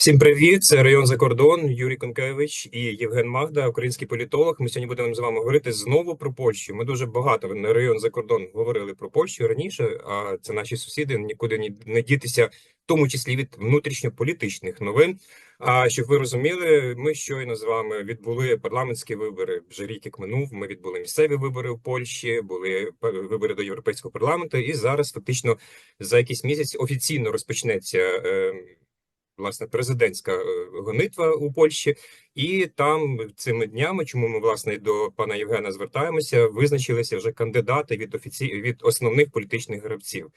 Всім привіт! Це район за кордон, Юрій Конкевич і Євген Магда, український політолог. Ми сьогодні будемо з вами говорити знову про Польщу. Ми дуже багато на район за кордон говорили про Польщу раніше. А це наші сусіди. Нікуди ні- не дітися, в тому числі від внутрішньополітичних новин. А щоб ви розуміли, ми щойно з вами відбули парламентські вибори. Вже рік як минув. Ми відбули місцеві вибори в Польщі, були вибори до Європейського парламенту, і зараз фактично за якийсь місяць офіційно розпочнеться. е, власне президентська е, гонитва у Польщі, і там цими днями, чому ми власне до пана Євгена звертаємося, визначилися вже кандидати від офіці... від основних політичних гравців.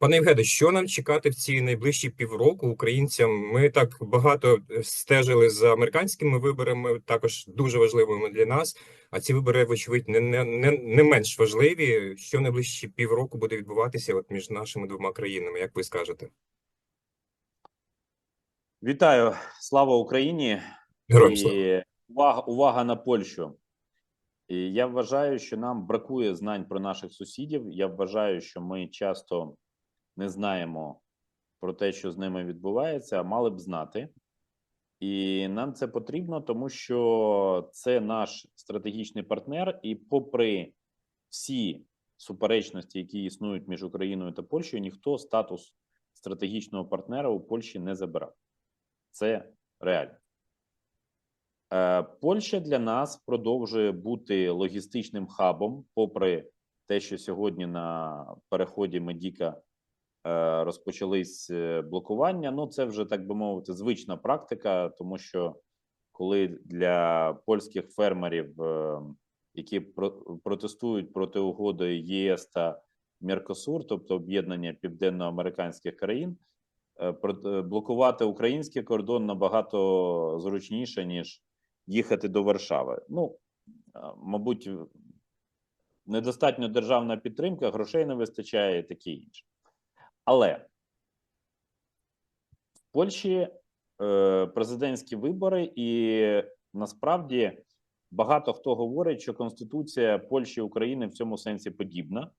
Пане Євгене, що нам чекати в ці найближчі півроку українцям? Ми так багато е, стежили за американськими виборами, також дуже важливими для нас. А ці вибори, вочевидь, не, не, не, не менш важливі. Що найближчі півроку буде відбуватися от між нашими двома країнами? Як ви скажете? Вітаю, слава Україні Героям слава. і увага, увага на Польщу. І я вважаю, що нам бракує знань про наших сусідів. Я вважаю, що ми часто не знаємо про те, що з ними відбувається, а мали б знати. І нам це потрібно, тому що це наш стратегічний партнер, і попри всі суперечності, які існують між Україною та Польщею, ніхто статус стратегічного партнера у Польщі не забирав. Це реально. Е, Польща для нас продовжує бути логістичним хабом, попри те, що сьогодні на переході Медіка е, розпочались е, блокування. Ну, це вже так би мовити, звична практика, тому що коли для польських фермерів, які про- протестують проти угоди ЄС та Меркосур, тобто об'єднання південноамериканських країн, блокувати український кордон набагато зручніше, ніж їхати до Варшави. Ну, е, мабуть, недостатньо державна підтримка, грошей не вистачає і таке інше. Але в Польщі е, президентські вибори, і насправді багато хто говорить, що Конституція Польщі і України в цьому сенсі подібна.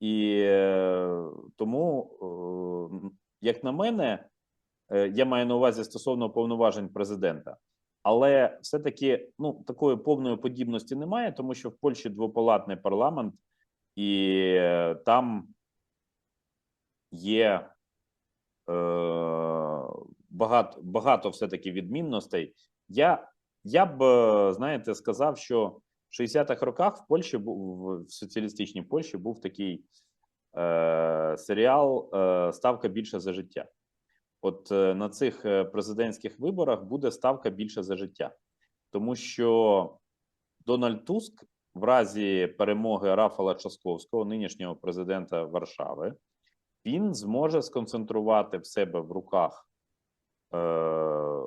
І е, тому, е, як на мене, е, я маю на увазі стосовно повноважень президента, але все-таки ну, такої повної подібності немає, тому що в Польщі двопалатний парламент, і е, там є е, багато, багато все-таки відмінностей. Я, я б, е, знаєте, сказав, що в 60-х роках в Польщі був в соціалістичній Польщі був такий серіал е, Ставка більше за життя. От е, на цих е, президентських виборах буде ставка більше за життя, тому що Дональд Туск в разі перемоги Рафала Часковського, нинішнього президента Варшави, він зможе сконцентрувати в себе в руках е,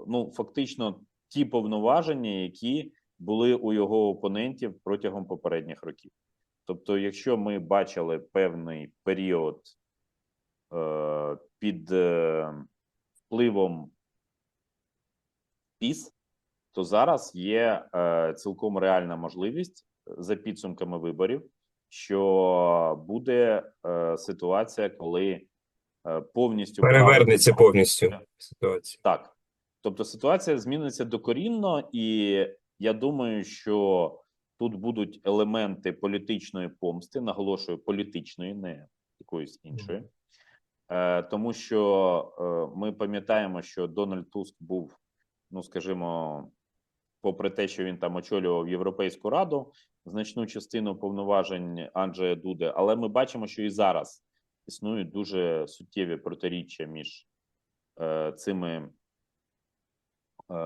ну фактично ті повноваження, які були у його опонентів протягом попередніх років. Тобто, якщо ми бачили певний період е, під е, впливом ПІС, то зараз є е, цілком реальна можливість е, за підсумками виборів, що буде е, ситуація, коли е, повністю Перевернеться право- повністю ситуація. так. Тобто ситуація зміниться докорінно, і я думаю, що тут будуть елементи політичної помсти, наголошую, політичної, не якоїсь іншої. Е, тому що е, ми пам'ятаємо, що Дональд Туск був, ну скажімо, попри те, що він там очолював Європейську раду, значну частину повноважень Анджея Дуди, але ми бачимо, що і зараз існують дуже суттєві протиріччя між е, цими е,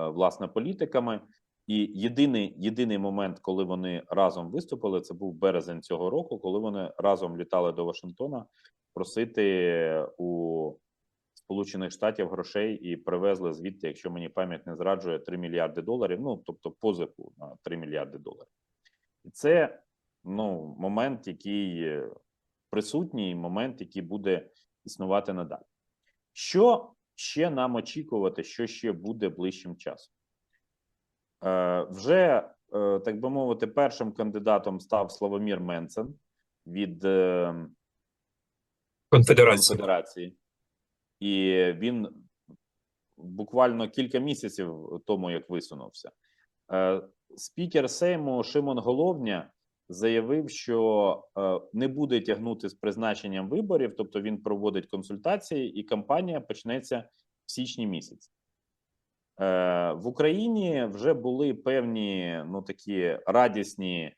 власне політиками. І єдиний, єдиний момент, коли вони разом виступили, це був березень цього року, коли вони разом літали до Вашингтона просити у Сполучених Штатів грошей і привезли звідти, якщо мені пам'ять не зраджує, 3 мільярди доларів. Ну тобто позику на 3 мільярди доларів. І це ну момент, який присутній, момент, який буде існувати надалі. Що ще нам очікувати, що ще буде ближчим часом? Е, вже, е, так би мовити, першим кандидатом став Славомір Менцен від е, Конфедерація. Конфедерації. І він буквально кілька місяців тому, як висунувся. Спікер Сейму Шимон Головня заявив, що не буде тягнути з призначенням виборів, тобто він проводить консультації, і кампанія почнеться в січні місяці. Е, В Україні вже були певні ну такі радісні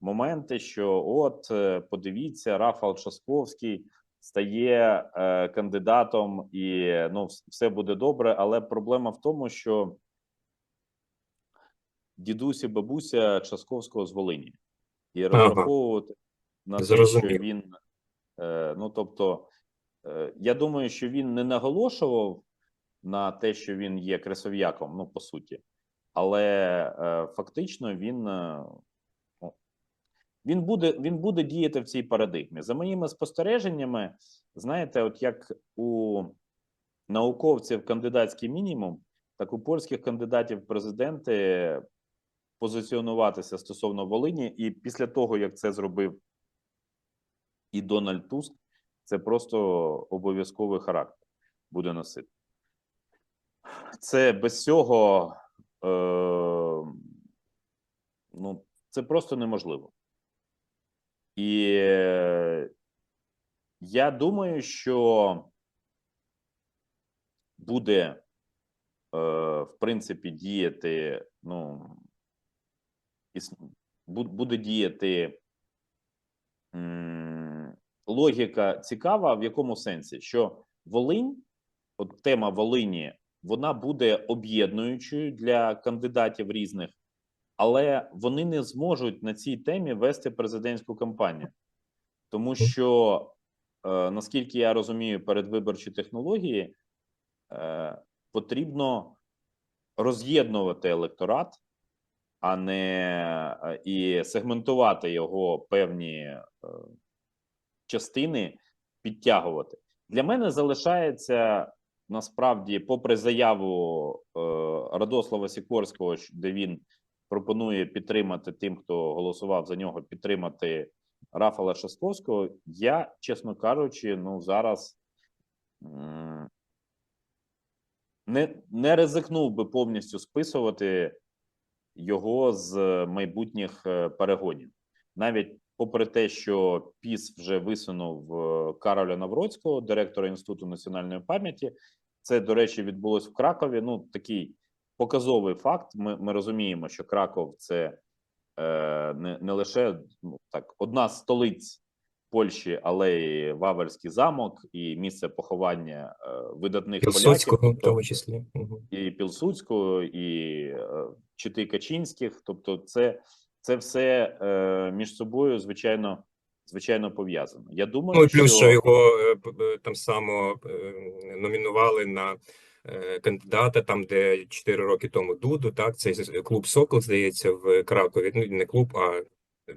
моменти, що от е, подивіться, Рафал Часковський стає е, кандидатом, і ну все буде добре. Але проблема в тому, що дідусь і бабуся Часковського з Волині, і розраховувати на те, що він е, ну тобто, е, я думаю, що він не наголошував на те, що він є кресов'яком, ну по суті, але е, фактично він. е, він буде, він буде діяти в цій парадигмі. За моїми спостереженнями, знаєте, от як у науковців кандидатський мінімум, так у польських кандидатів президенти позиціонуватися стосовно Волині, і після того, як це зробив і Дональд Туск, це просто обов'язковий характер буде носити. Це без цього е, ну, це просто неможливо. І е, я думаю, що буде, е, в принципі, діяти, ну, буде діяти логіка цікава, в якому сенсі, що Волинь, от тема Волині, вона буде об'єднуючою для кандидатів різних, але вони не зможуть на цій темі вести президентську кампанію, тому що, е, наскільки я розумію, передвиборчі технології е, потрібно роз'єднувати електорат, а не е, і сегментувати його певні е, частини, підтягувати. Для мене залишається насправді, попри заяву е, Радослава Сікорського, де він пропонує підтримати тим, хто голосував за нього, підтримати Рафала Шасковського. Я, чесно кажучи, ну зараз не, не ризикнув би повністю списувати його з майбутніх е, перегонів. Навіть попри те, що ПІС вже висунув е, Кароля Навроцького, директора Інституту національної пам'яті. Це, до речі, відбулось в Кракові. Ну, такий показовий факт. Ми, ми розуміємо, що Краков це е, не, не лише ну, так, одна з столиць Польщі, але й Вавельський замок, і місце поховання е, видатних Пілсудського, в тому числі. І Пілсудського, і е, Чити Качинських. Тобто, це, це все е, між собою, звичайно, звичайно, пов'язано. Я думаю, Ну і плюс, що що його е, там само е, номінували на е, кандидата, там де 4 роки тому Дуду, так, цей клуб Сокол, здається, в Кракові. Ну, не клуб, а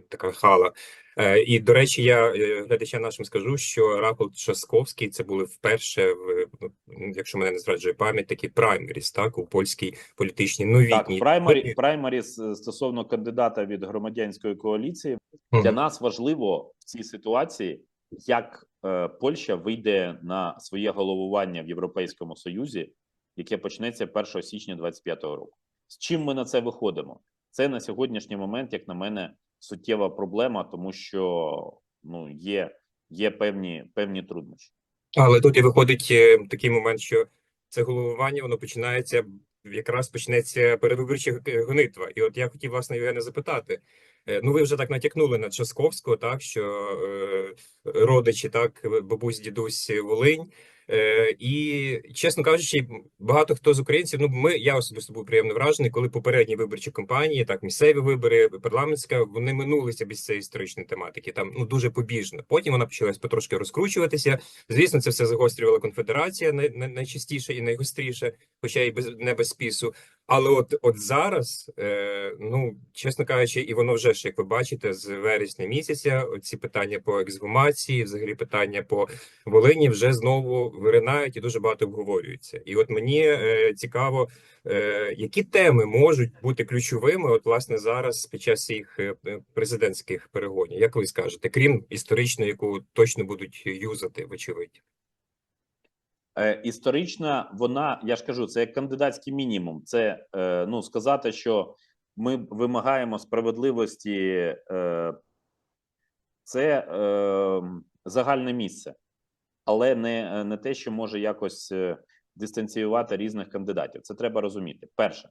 така хала. Е, І, до речі, я е, глядачам нашим скажу, що Рафал Часковський це були вперше, в, ну, якщо мене не зраджує пам'ять, такі праймеріс, так, у польській політичній новітній. так, праймарі, праймарі з- стосовно кандидата від громадянської коаліції для нас важливо в цій ситуації, як е, Польща вийде на своє головування в Європейському Союзі, яке почнеться 1 січня 2025 року. З чим ми на це виходимо? Це на сьогоднішній момент, як на мене, суттєва проблема, тому що ну є, є певні, певні труднощі. Але тут і виходить е, такий момент, що це головування воно починається якраз почнеться передвиборча гонитва. І от я хотів власне Євгена запитати. е, Ну, ви вже так натякнули на Часковського, так що е, родичі, так, бабусь, дідусь, Волинь. Е, і чесно кажучи, багато хто з українців, ну ми я особисто був приємно вражений, коли попередні виборчі кампанії, так місцеві вибори, парламентська, вони минулися без цієї історичної тематики. Там ну дуже побіжно. Потім вона почалась потрошки розкручуватися. Звісно, це все загострювала конфедерація най, най, найчастіше і найгостріше, хоча й без не без спісу. Але от от зараз, е, ну чесно кажучи, і воно вже ж, як ви бачите, з вересня місяця ці питання по ексгумації, взагалі питання по Волині вже знову виринають і дуже багато обговорюються. І от мені е, цікаво, е, які теми можуть бути ключовими, от власне зараз під час цих е, президентських перегонів, як ви скажете, крім історичної, яку точно будуть юзати, вочевидь. Е, історична, вона, я ж кажу, це як кандидатський мінімум. Це е, ну сказати, що ми вимагаємо справедливості, е, це загальне місце, але не, не те, що може якось дистанціювати різних кандидатів. Це треба розуміти. Перше,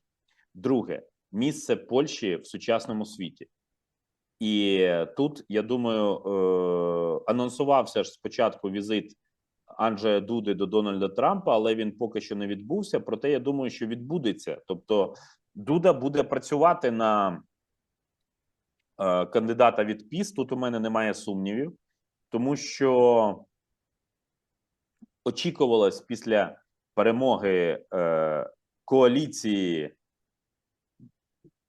друге, місце Польщі в сучасному світі. І тут я думаю, анонсувався ж спочатку візит Анджея Дуди до Дональда Трампа, але він поки що не відбувся. Проте я думаю, що відбудеться. Тобто, Дуда буде працювати на е, кандидата від ПІС. Тут у мене немає сумнівів, тому що очікувалось після перемоги е, коаліції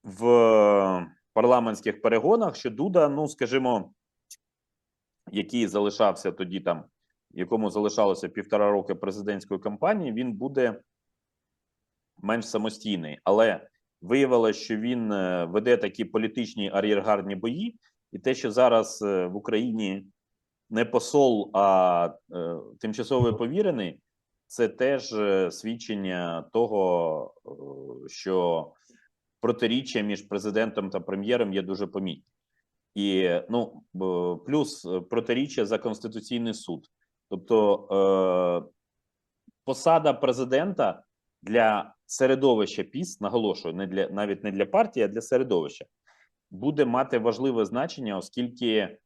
в парламентських перегонах, що Дуда, ну скажімо, який залишався тоді там, якому залишалося півтора роки президентської кампанії, він буде менш самостійний, але виявилось, що він е, веде такі політичні ар'єргардні бої, і те, що зараз е, в Україні не посол, а е, тимчасовий повірений, це теж свідчення того, що протиріччя між президентом та прем'єром є дуже помітні. І ну плюс протиріччя за конституційний суд. Тобто е, посада президента для середовища ПІС, наголошую, не для навіть не для партії, а для середовища, буде мати важливе значення, оскільки е,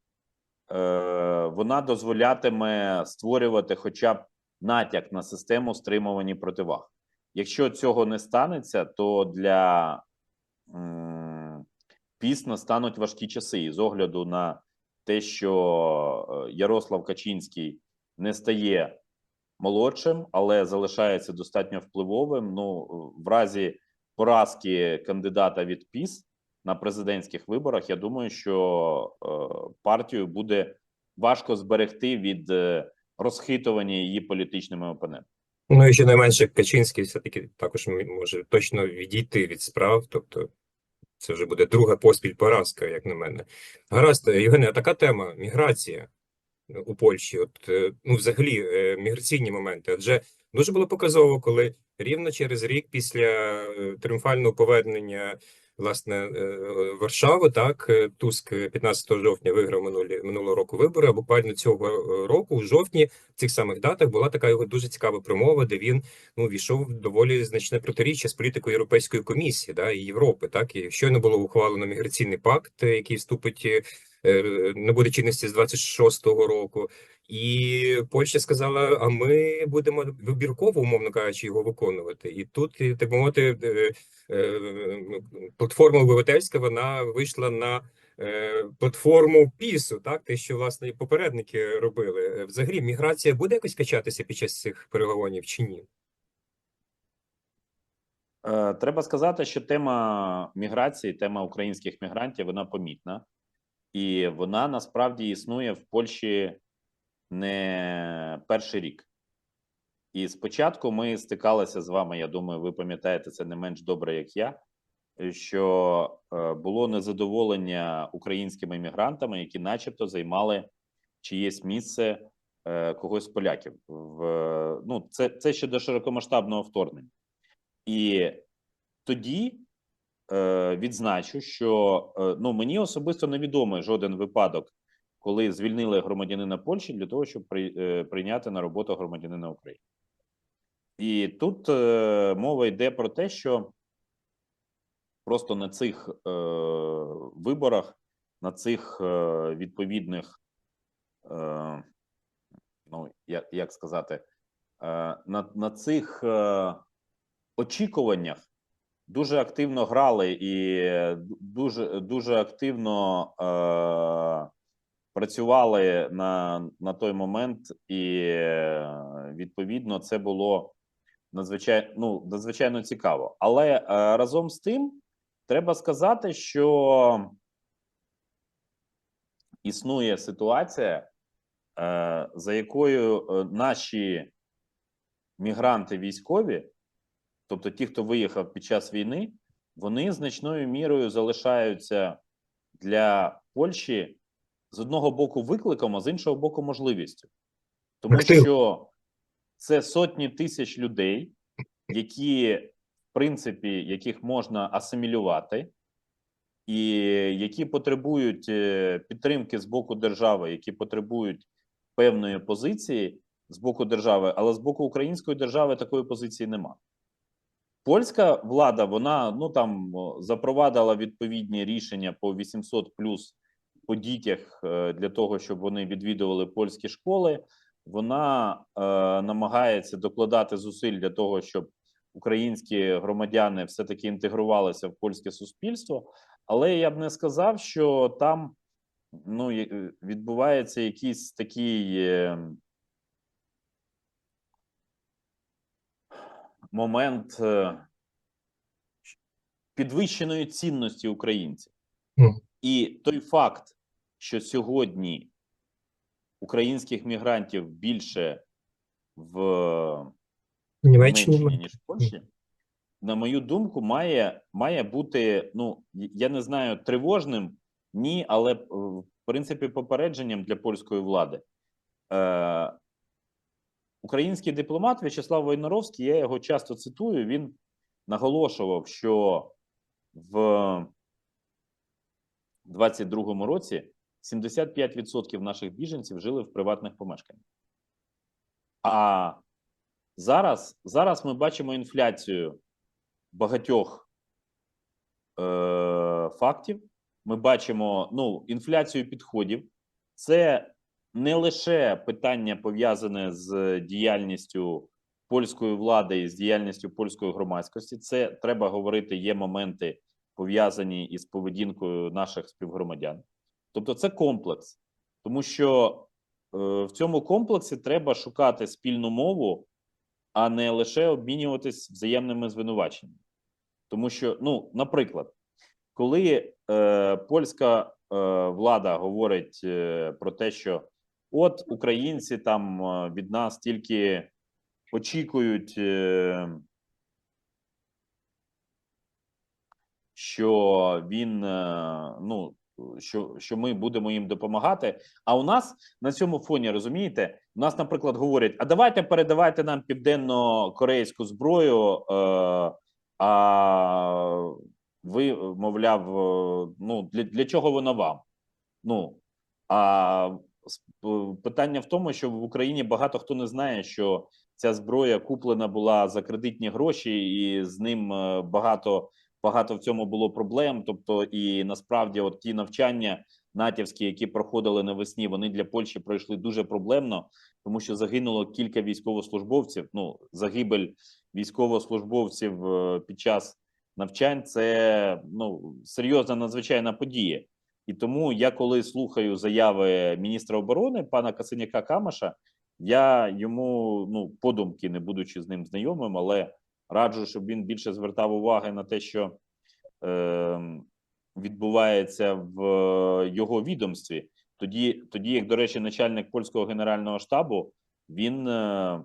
вона дозволятиме створювати хоча б натяк на систему стримувані противаг. Якщо цього не станеться, то для м, ПІС настануть важкі часи, і з огляду на те, що е, Ярослав Качинський не стає молодшим, але залишається достатньо впливовим. Ну, в разі поразки кандидата від ПІС на президентських виборах, я думаю, що е, партію буде важко зберегти від е, розхитування її політичними опонентами. Ну і щонайменше Качинський все-таки також може точно відійти від справ, тобто це вже буде друга поспіль поразка, як на мене. Гаразд, Євгене, така тема міграція у Польщі, от е, ну взагалі е, міграційні моменти. Адже дуже було показово, коли рівно через рік після е, тріумфального повернення власне Варшави, так Туск 15 жовтня виграв минулі минулого року вибори. А буквально цього року, в жовтні, в цих самих датах була така його дуже цікава промова, де він ну війшов в доволі значне протиріччя з політикою Європейської комісії да, і Європи. Так і щойно було ухвалено міграційний пакт, який вступить не буде чинності з 26-го року. І Польща сказала: а ми будемо вибірково, умовно кажучи, його виконувати. І тут, так мовити, е, е, платформа обивательська вона вийшла на е, платформу ПІСу, так те, що власне і попередники робили. Взагалі, міграція буде якось качатися під час цих переговорів чи ні? Треба сказати, що тема міграції, тема українських мігрантів, вона помітна, і вона насправді існує в Польщі не перший рік. І спочатку ми стикалися з вами. Я думаю, ви пам'ятаєте це не менш добре, як я. Що е, було незадоволення українськими мігрантами, які, начебто, займали чиєсь місце е, когось з поляків. В ну, це, це ще до широкомасштабного вторгнення. І тоді відзначу, що е, ну мені особисто невідомий жоден випадок, коли звільнили громадянина Польщі для того, щоб е, прийняти на роботу громадянина України. І тут е, мова йде про те, що просто на цих е, виборах, на цих е, відповідних, е, ну як, сказати, е, на, на цих е, очікуваннях дуже активно грали і дуже дуже активно е, працювали на, на той момент, і е, відповідно це було надзвичайно ну, надзвичайно цікаво. Але е, разом з тим треба сказати, що існує ситуація, е, за якою е, наші мігранти військові тобто ті, хто виїхав під час війни, вони значною мірою залишаються для Польщі з одного боку викликом, а з іншого боку, можливістю. Тому що це сотні тисяч людей, які, в принципі, яких можна асимілювати, і які потребують е, підтримки з боку держави, які потребують певної позиції з боку держави, але з боку української держави такої позиції нема. Польська влада вона ну там запровадила відповідні рішення по 800 плюс по дітях е, для того, щоб вони відвідували польські школи. Вона е, намагається докладати зусиль для того, щоб українські громадяни все таки інтегрувалися в польське суспільство. Але я б не сказав, що там ну е, відбувається якийсь такий. е, момент е, підвищеної цінності українців. І той факт, що сьогодні українських мігрантів більше в Німеччині, ніж в Польщі, на мою думку, має, має бути, ну я не знаю, тривожним, ні, але е, в принципі попередженням для польської влади. Е, український дипломат В'ячеслав Войнаровський, я його часто цитую. Він наголошував, що в 22-му році 75% наших біженців жили в приватних помешканнях. А зараз, зараз ми бачимо інфляцію багатьох е, фактів. Ми бачимо ну, інфляцію підходів. Це не лише питання пов'язане з діяльністю польської влади і з діяльністю польської громадськості. Це треба говорити. Є моменти пов'язані із поведінкою наших співгромадян. Тобто, це комплекс, тому що е, в цьому комплексі треба шукати спільну мову, а не лише обмінюватись взаємними звинуваченнями. Тому що, ну, наприклад, коли е, польська е, влада говорить е, про те, що от українці там е, від нас тільки очікують, е, що він е, ну. Що, що ми будемо їм допомагати. А у нас на цьому фоні розумієте, у нас, наприклад, говорять: а давайте передавайте нам південно-корейську зброю. Е, а ви, мовляв, ну для, для чого вона вам? Ну а питання в тому, що в Україні багато хто не знає, що ця зброя куплена була за кредитні гроші, і з ним е, багато багато в цьому було проблем. Тобто, і насправді, от ті навчання натівські, які проходили навесні, вони для Польщі пройшли дуже проблемно, тому що загинуло кілька військовослужбовців. Ну, загибель військовослужбовців е, під час навчань це ну серйозна надзвичайна подія. І тому я, коли слухаю заяви міністра оборони пана Касиняка Камаша, я йому ну подумки, не будучи з ним знайомим, але раджу, щоб він більше звертав уваги на те, що е, відбувається в його відомстві. Тоді, тоді, як до речі, начальник польського генерального штабу, він е,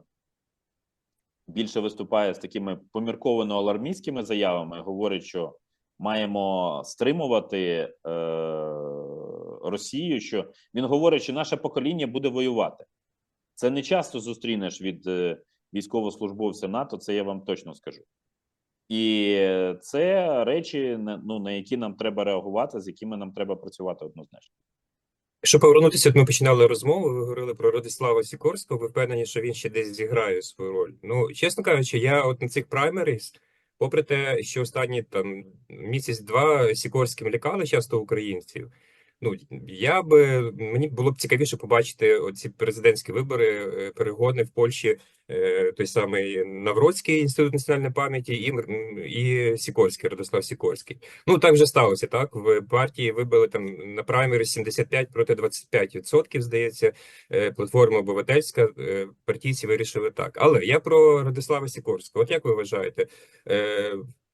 більше виступає з такими помірковано алармістськими заявами. Говорить, що маємо стримувати е, Росію. Що він говорить, що наше покоління буде воювати. Це не часто зустрінеш від е, військовослужбовця НАТО. Це я вам точно скажу. І це речі, ну, на які нам треба реагувати, з якими нам треба працювати однозначно. Якщо повернутися, от ми починали розмову, ви говорили про Радислава Сікорського, ви впевнені, що він ще десь зіграє свою роль. Ну, чесно кажучи, я от на цих праймеріс, попри те, що останні там місяць-два Сікорським лякали часто українців. Ну, я би мені було б цікавіше побачити оці президентські вибори, е, перегони в Польщі, е, той самий Навроцький інститут національної пам'яті і, і Сікорський, Радислав Сікорський. Ну, так вже сталося, так? В партії вибили там на праймері 75 проти 25%, здається. Е, Платформа обивательська, партійці вирішили так. Але я про Радислава Сікорського. От як ви вважаєте,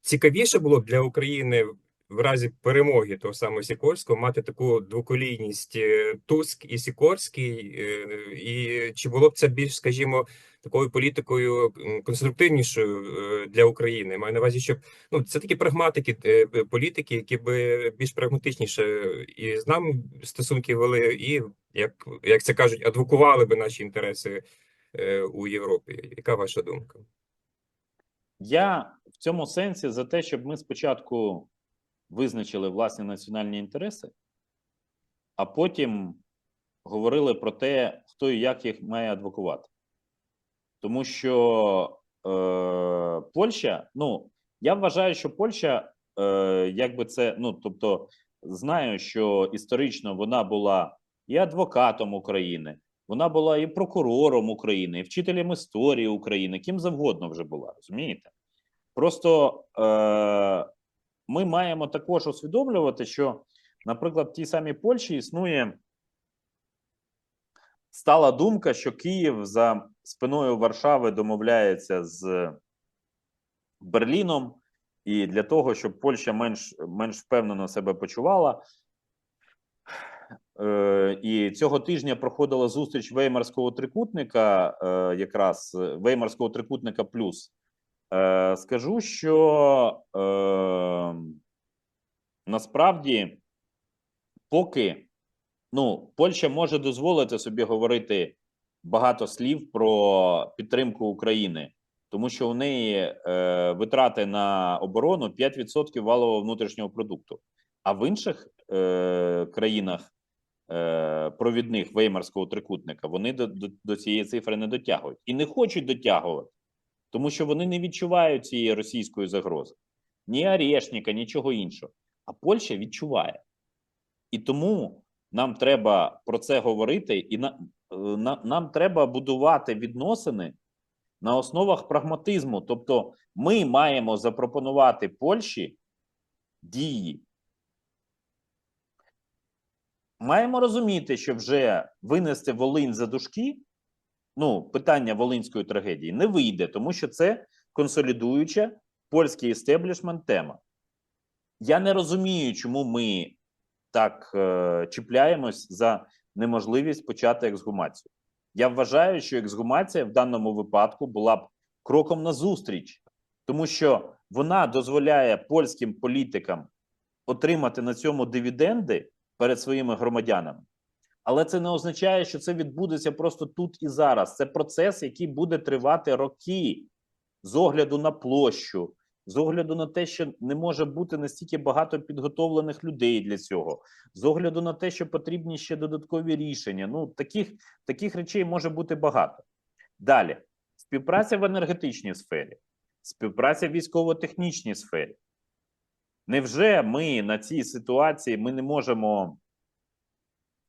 цікавіше було б для України в разі перемоги того самого Сікорського мати таку двоколійність е, Туск і Сікорський, е, і чи було б це більш, скажімо, такою політикою конструктивнішою е, для України? Маю на увазі, щоб ну це такі прагматики, політики, які би більш прагматичніше і з нами стосунки вели, і як, як це кажуть, адвокували би наші інтереси у Європі. Яка ваша думка? Я в цьому сенсі за те, щоб ми спочатку визначили власні національні інтереси, а потім говорили про те, хто і як їх має адвокувати. Тому що е, Польща, ну я вважаю, що Польща, е, якби це, ну тобто, знаю, що історично вона була і адвокатом України, вона була і прокурором України, і вчителем історії України, ким завгодно вже була, розумієте? Просто е, ми маємо також усвідомлювати, що, наприклад, в тій самій Польщі існує стала думка, що Київ за спиною Варшави домовляється з Берліном, і для того, щоб Польща менш, менш впевнено себе почувала. Е, і цього тижня проходила зустріч Веймарського трикутника, е, якраз Веймарського трикутника плюс. Е, скажу, що е, насправді, поки ну, Польща може дозволити собі говорити багато слів про підтримку України, тому що у неї е, витрати на оборону 5% валового внутрішнього продукту. А в інших е, країнах е, провідних Веймарського трикутника вони до, до, до цієї цифри не дотягують і не хочуть дотягувати, тому що вони не відчувають цієї російської загрози, ні Орешника, нічого іншого. А Польща відчуває. І тому нам треба про це говорити, і на, е, на, нам треба будувати відносини на основах прагматизму. Тобто, ми маємо запропонувати Польщі дії. Маємо розуміти, що вже винести Волинь за дужки, ну, питання волинської трагедії не вийде, тому що це консолідуюча польський істеблішмент тема. Я не розумію, чому ми так е, чіпляємось за неможливість почати ексгумацію. Я вважаю, що ексгумація в даному випадку була б кроком назустріч, тому що вона дозволяє польським політикам отримати на цьому дивіденди перед своїми громадянами. Але це не означає, що це відбудеться просто тут і зараз. Це процес, який буде тривати роки з огляду на площу, з огляду на те, що не може бути настільки багато підготовлених людей для цього, з огляду на те, що потрібні ще додаткові рішення. Ну таких, таких речей може бути багато. Далі співпраця в енергетичній сфері, співпраця в військово-технічній сфері. Невже ми на цій ситуації ми не можемо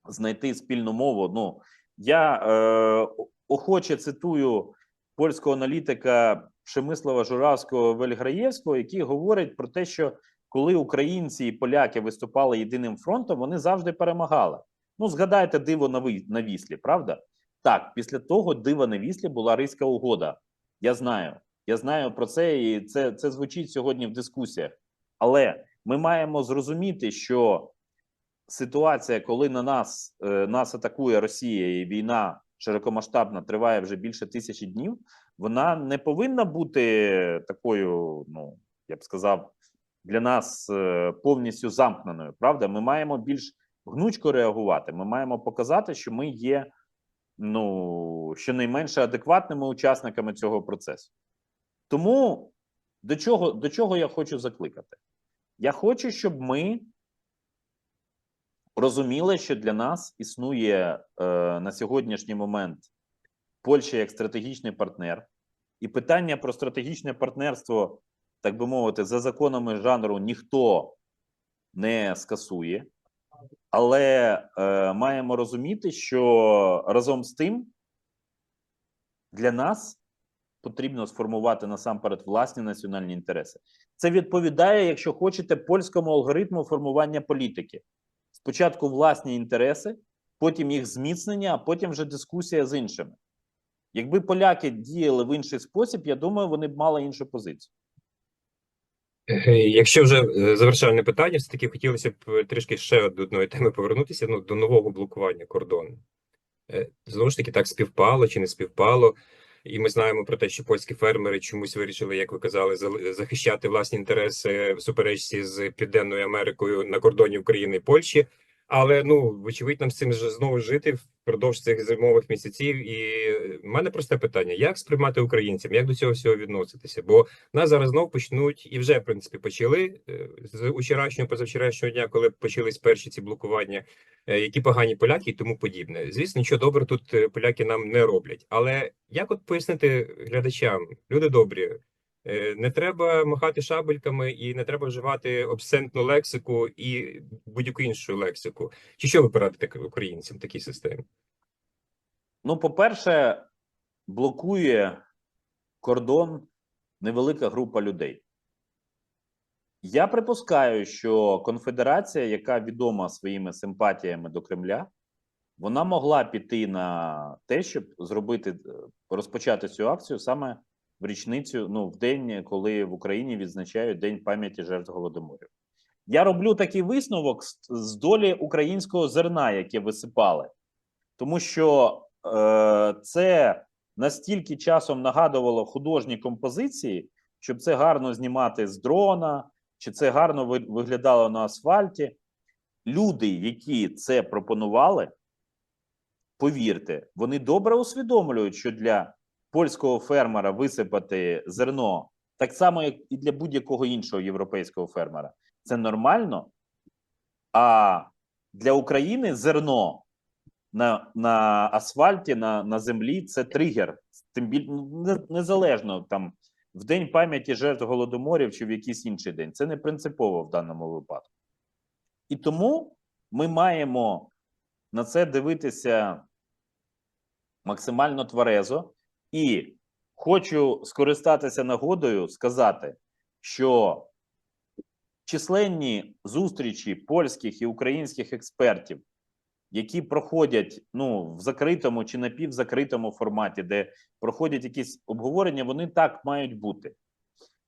знайти спільну мову? Ну я е, охоче цитую польського аналітика Przemysława Журавського Вельграєвського, який говорить про те, що коли українці і поляки виступали єдиним фронтом, вони завжди перемагали. Ну, згадайте диво на віслі, правда? Так, після того дива на віслі була Ризька угода. Я знаю. Я знаю про це, і це, це звучить сьогодні в дискусіях. Але ми маємо зрозуміти, що ситуація, коли на нас, е, нас атакує Росія і війна широкомасштабна триває вже більше тисячі днів, вона не повинна бути такою, ну я б сказав, для нас е, повністю замкненою. Правда, ми маємо більш гнучко реагувати. Ми маємо показати, що ми є ну щонайменше адекватними учасниками цього процесу. Тому до чого, до чого я хочу закликати? Я хочу, щоб ми розуміли, що для нас існує е, на сьогоднішній момент Польща як стратегічний партнер, і питання про стратегічне партнерство, так би мовити, за законами жанру ніхто не скасує, але е, маємо розуміти, що разом з тим для нас потрібно сформувати насамперед власні національні інтереси. Це відповідає, якщо хочете, польському алгоритму формування політики. Спочатку власні інтереси, потім їх зміцнення, а потім вже дискусія з іншими. Якби поляки діяли в інший спосіб, я думаю, вони б мали іншу позицію. Е, Якщо вже е, завершальне питання, все таки хотілося б е, трішки ще до одної теми повернутися. Ну до нового блокування кордону. Знову ж таки, так співпало чи не співпало. І ми знаємо про те, що польські фермери чомусь вирішили, як ви казали, захищати власні інтереси в суперечці з Південною Америкою на кордоні України і Польщі. Але ну вочевидь, нам з цим знову жити впродовж цих зимових місяців. І е, в мене просте питання: як сприймати українцям, як до цього всього відноситися? Бо нас зараз знов почнуть і вже в принципі почали е, з вчорашнього, позавчорашнього дня, коли почались перші ці блокування, е, які погані поляки і тому подібне. Звісно, нічого добре тут поляки нам не роблять. Але як от пояснити глядачам, люди добрі? Е, Не треба махати шабельками і не треба вживати обсцентну лексику і будь-яку іншу лексику. Чи що ви порадите українцям в такій системі? Ну, по-перше, блокує кордон невелика група людей. Я припускаю, що конфедерація, яка відома своїми симпатіями до Кремля, вона могла піти на те, щоб зробити е, розпочати цю акцію саме в річницю, ну в день, коли в Україні відзначають День пам'яті жертв голодоморів. Я роблю такий висновок з, долі українського зерна, яке висипали, тому що е, це настільки часом нагадувало художні композиції, щоб це гарно знімати з дрона, чи це гарно виглядало на асфальті. Люди, які це пропонували, повірте, вони добре усвідомлюють, що для польського фермера висипати зерно так само, як і для будь-якого іншого європейського фермера, це нормально. А для України зерно на, на асфальті, на, на землі це тригер. Тим більше незалежно там в день пам'яті жертв голодоморів чи в якийсь інший день. Це не принципово в даному випадку. І тому ми маємо на це дивитися максимально тверезо. І хочу скористатися нагодою сказати, що численні зустрічі польських і українських експертів, які проходять ну, в закритому чи напівзакритому форматі, де проходять якісь обговорення, вони так мають бути.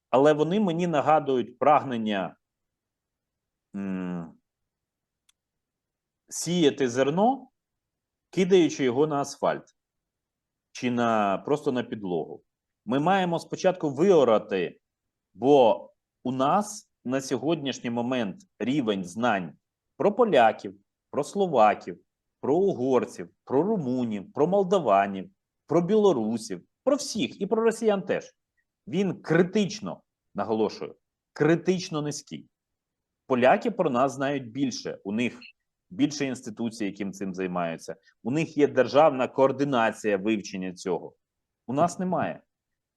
Але вони мені нагадують прагнення м, сіяти зерно, кидаючи його на асфальт чи на просто на підлогу. Ми маємо спочатку виорати, бо у нас на сьогоднішній момент рівень знань про поляків, про словаків, про угорців, про румунів, про молдаванів, про білорусів, про всіх і про росіян теж. Він критично наголошую, критично низький. Поляки про нас знають більше. У них більше інституцій, яким цим займаються. У них є державна координація вивчення цього. У нас немає.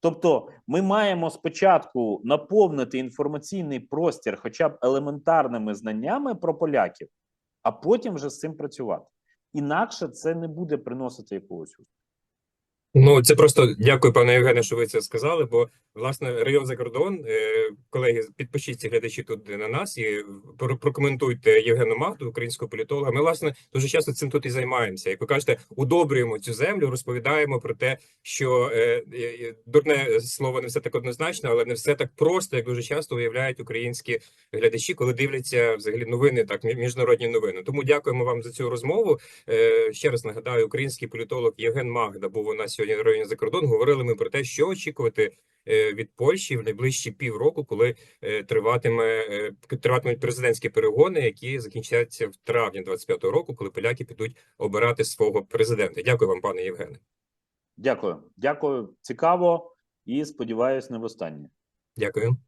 Тобто, ми маємо спочатку наповнити інформаційний простір, хоча б елементарними знаннями про поляків, а потім вже з цим працювати. Інакше це не буде приносити якогось успіху. Ну, це просто дякую, пане Євгене, що ви це сказали. Бо власне район за кордон, е, колеги, підпишіться глядачі тут на нас і прокоментуйте Євгену Магду, українського політолога. Ми власне дуже часто цим тут і займаємося. Як ви кажете, удобрюємо цю землю, розповідаємо про те, що е, дурне слово не все так однозначно, але не все так просто, як дуже часто уявляють українські глядачі, коли дивляться взагалі новини, так міжнародні новини. Тому дякуємо вам за цю розмову. Е, Ще раз нагадаю, український політолог Євген Магда був у нас сьогодні на районі за кордон. Говорили ми про те, що очікувати е, від Польщі в найближчі півроку, коли е, триватиме е, триватимуть президентські перегони, які закінчаться в травні 25-го року, коли поляки підуть обирати свого президента. Дякую вам, пане Євгене. Дякую. Дякую. Цікаво і сподіваюсь, не востаннє. Дякую.